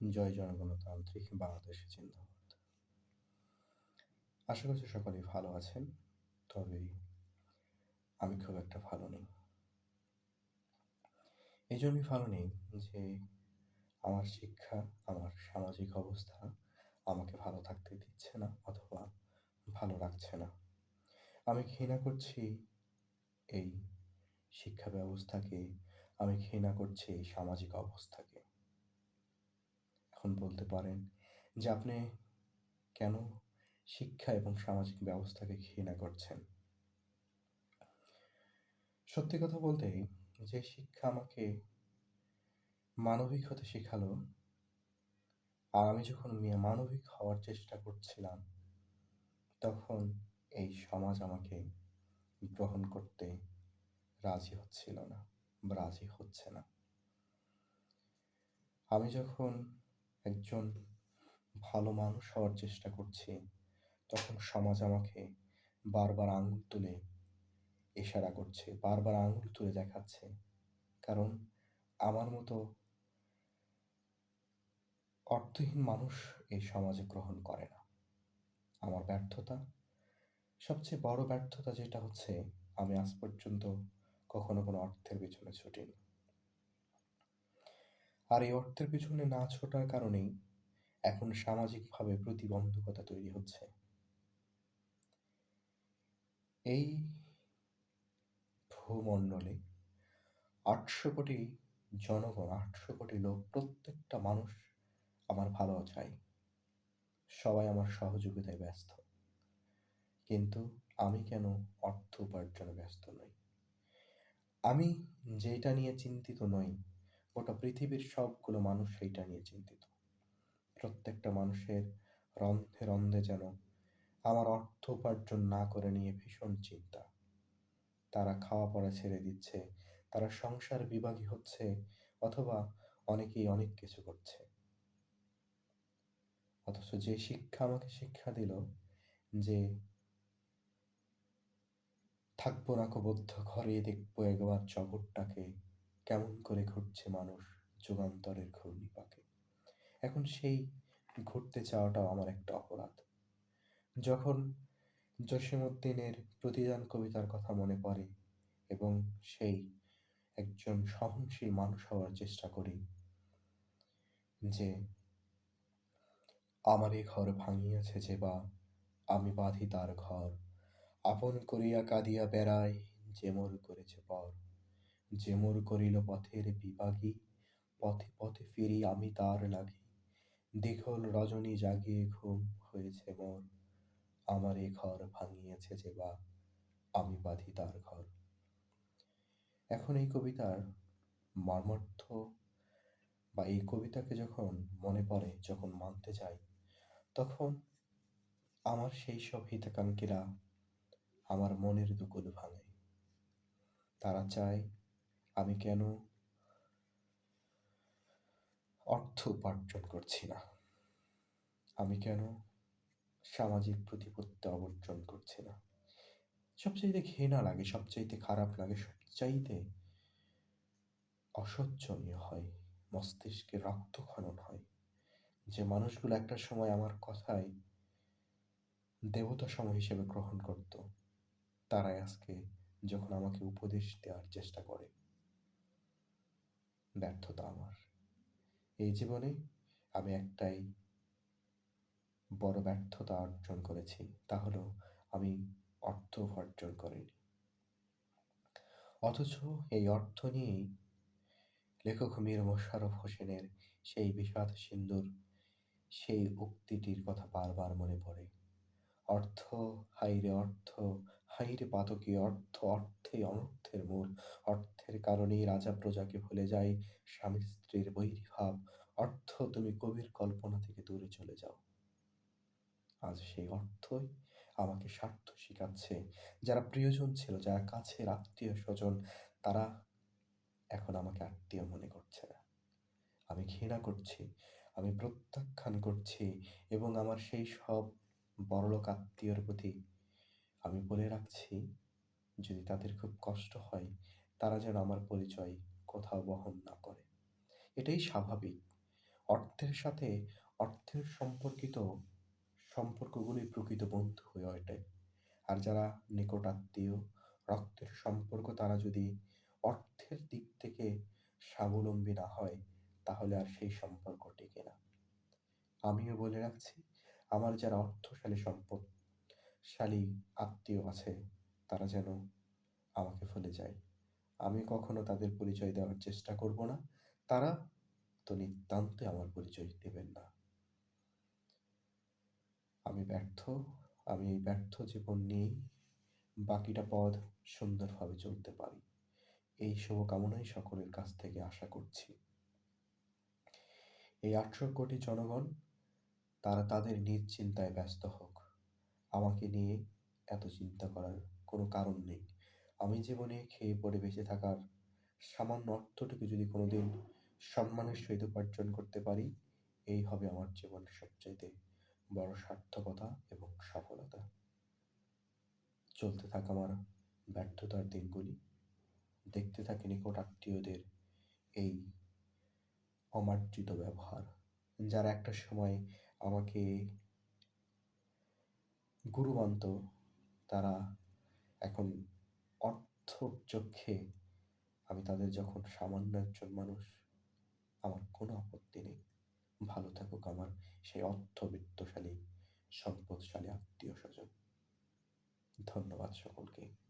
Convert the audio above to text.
জয় জনগণতান্ত্রিক বাংলাদেশ জিন্দাবাদ। আশা করছি সকলেই ভালো আছেন, তবে আমি খুব একটা ভালো নেই। এই জন্যই ভালো নেই যে আমার শিক্ষা, আমার সামাজিক অবস্থা আমাকে ভালো থাকতে দিচ্ছে না অথবা ভালো রাখছে না। আমি ঘৃণা করছি এই শিক্ষা ব্যবস্থাকে, আমি ঘৃণা করছি এই সামাজিক অবস্থাকে। এখন বলতে পারেন যে আপনি কেন শিক্ষা এবং সামাজিক ব্যবস্থাকে ঘৃণা করছেন? সত্যি কথা বলতে যে শিক্ষা আমাকে মানবিক হতে শেখালো, আর আমি যখন মানবিক হওয়ার চেষ্টা করছিলাম, তখন এই সমাজ আমাকে গ্রহণ করতে রাজি হচ্ছিল না রাজি হচ্ছে না। আমি যখন একজন ভালো মানুষ হওয়ার চেষ্টা করছি। তখন সমাজ আমাকে বারবার আঙুল তুলে ইশারা করছে, বারবার আঙুল তুলে দেখাচ্ছে। কারণ আমার মতো অর্থহীন মানুষ এই সমাজে গ্রহণ করে না। আমার ব্যর্থতা, সবচেয়ে বড় ব্যর্থতা যেটা হচ্ছে, আমি আজ পর্যন্ত কখনো কোনো অর্থের পিছনে ছুটিনি। আর এই অর্থের পিছনে না ছোটার কারণেই এখন সামাজিকভাবে প্রতিবন্ধকতা তৈরি হচ্ছে। এই ভূমণ্ডলে আটশো কোটি জনগণ, আটশো কোটি লোক, প্রত্যেকটা মানুষ আমার ভালো চাই সবাই আমার সহযোগিতায় ব্যস্ত। কিন্তু আমি কেন অর্থ উপার্জনে ব্যস্ত নই? আমি যেটা নিয়ে চিন্তিত নই গোটা পৃথিবীর সবগুলো মানুষ সেইটা নিয়ে চিন্তিত। প্রত্যেকটা মানুষের রন্ধে রন্ধে যেন আমার অর্থ উপার্জন না করে নিয়ে ভীষণ চিন্তা। তারা খাওয়া পড়া ছেড়ে দিচ্ছে, তারা সংসার বিভাগী হচ্ছে, অথবা অনেকেই অনেক কিছু করছে। অথচ যে শিক্ষা আমাকে শিক্ষা দিল যে থাকব না বদ্ধ ঘরে, দেখব একবার জগৎটাকে কেমন করে ঘুরছে মানুষ যুগান্তরের ঘূর্ণিপাকে? এখন সেই ঘুরতে চাওয়াটাও আমার একটা অপরাধ। যখন জসীমউদ্দিনের প্রতিদান কবিতার কথা মনে পড়ে এবং সেই একজন সহনশীল মানুষ হওয়ার চেষ্টা করি যে, আমার এই ঘর ভাঙিয়াছে যে বা, আমি বাঁধি তার ঘর। আপন করিয়া কাঁদিয়া বেড়ায় যে মোর করেছে পর। যে মোর করিল পথের বিভাগী, পথে পথে ফিরি আমি তার লাগি। দীঘল রজনী জাগিয়ে ঘুম হয়েছে মোর। আমার এ ঘর ভাঙিয়েছে যে বা, আমি বাঁধি তার ঘর। এখন এই কবিতার মর্মার্থ বা এই কবিতাকে যখন মনে পড়ে, যখন মানতে যাই তখন আমার সেই সব হিতাকাঙ্ক্ষীরা আমার মনের দুকুল ভাঙে। তারা চায় আমি কেন অর্থ উপার্জন করছি না? আমি কেন সামাজিক প্রতিপত্তি অবর্জন করছি না? সবচাইতে ঘৃণা লাগে, সবচাইতে খারাপ লাগে, সবচাইতে অসহ্যনীয় হয়, মস্তিষ্কে রক্তক্ষরণ হয়। যে মানুষগুলো একটা সময় আমার কথায় দেবতা সম হিসেবে গ্রহণ করত, তারাই আজকে যখন আমাকে উপদেশ দেওয়ার চেষ্টা করে। ব্যর্থতা আমার। এই জীবনে আমি একটাই বড় ব্যর্থতা অর্জন করেছি, তা হলো আমি অর্থ উপার্জন করিনি। অথচ এই অর্থ নিয়েই লেখক মীর মোশাররফ হোসেনের সেই বিষাদ সিন্দুর সেই উক্তিটির কথা বারবার মনে পড়ে। অর্থ, হাইরে অর্থ, হাইরে পাতকী অর্থ, অর্থে অনর্থের মূল অর্থের কারণেই রাজা প্রজাকে ভুলে যায় স্বামী স্ত্রীর বৈরী ভাব অর্থ, তুমি কবির কল্পনা থেকে দূরে চলে যাও। আজ সেই অর্থই আমাকে স্বার্থ শিখাচ্ছে। যারা প্রিয়জন ছিল, যারা কাছের আত্মীয় স্বজন, তারা এখন আমাকে আত্মীয় মনে করছে না। আমি ঘৃণা করছি, আমি প্রত্যাখ্যান করছি এবং আমার সেই সব বড়লোক আত্মীয়র প্রতি আমি বলে রাখছি, যদি তাদের খুব কষ্ট হয়, তারা যেন আমার পরিচয় কোথাও বহন না করে। এটাই স্বাভাবিক। অর্থের সাথে অর্থের সম্পর্কিত সম্পর্কগুলি প্রকৃত বন্ধু হয়ে ওঠে। আর যারা নিকট আত্মীয়, রক্তের সম্পর্ক তারা যদি অর্থের দিক থেকে স্বাবলম্বী না হয়, তাহলে আর সেই সম্পর্ক টেকে না। আমিও বলে রাখছি আমার যারা অর্থশালী সম্পদশালী আত্মীয় আছে, তারা যেন আমাকে ভুলে যায়। আমি কখনো তাদের পরিচয় দেওয়ার চেষ্টা করব না। তারা তো নিতান্তই আমার পরিচয় দেবেন না। আমি ব্যর্থ, আমি এই ব্যর্থ জীবন নিয়েই বাকিটা পথ সুন্দরভাবে চলতে পারি। এই শুভকামনাই সকলের কাছ থেকে আশা করছি। এই আটশো কোটি জনগণ তারা তাদের নিজ চিন্তায় ব্যস্ত হোক। আমাকে নিয়ে এত চিন্তা করার কোনো কারণ নেই। আমি জীবনে খেয়ে পড়ে বেঁচে থাকার সামান্য অর্থটুকু যদি কোনোদিন সম্মানের সহিত উপার্জন করতে পারি, এই হবে আমার জীবনের সবচাইতে বড় সার্থকতা এবং সফলতা। চলতে থাক আমার ব্যর্থতার দিনগুলি। দেখতে থাকি নিকট আত্মীয়দের এই অমার্জিত ব্যবহার, যারা একটা সময় আমাকে গুরু মানত তারা এখন অর্থ চক্ষে আমি তাদের যখন সামান্য একজন মানুষ, আমার কোনো আপত্তি নেই। ভালো থাকুক আমার সেই অর্থ অর্থবিত্তশালী, সম্পদশালী আত্মীয় স্বজন। ধন্যবাদ সকলকে।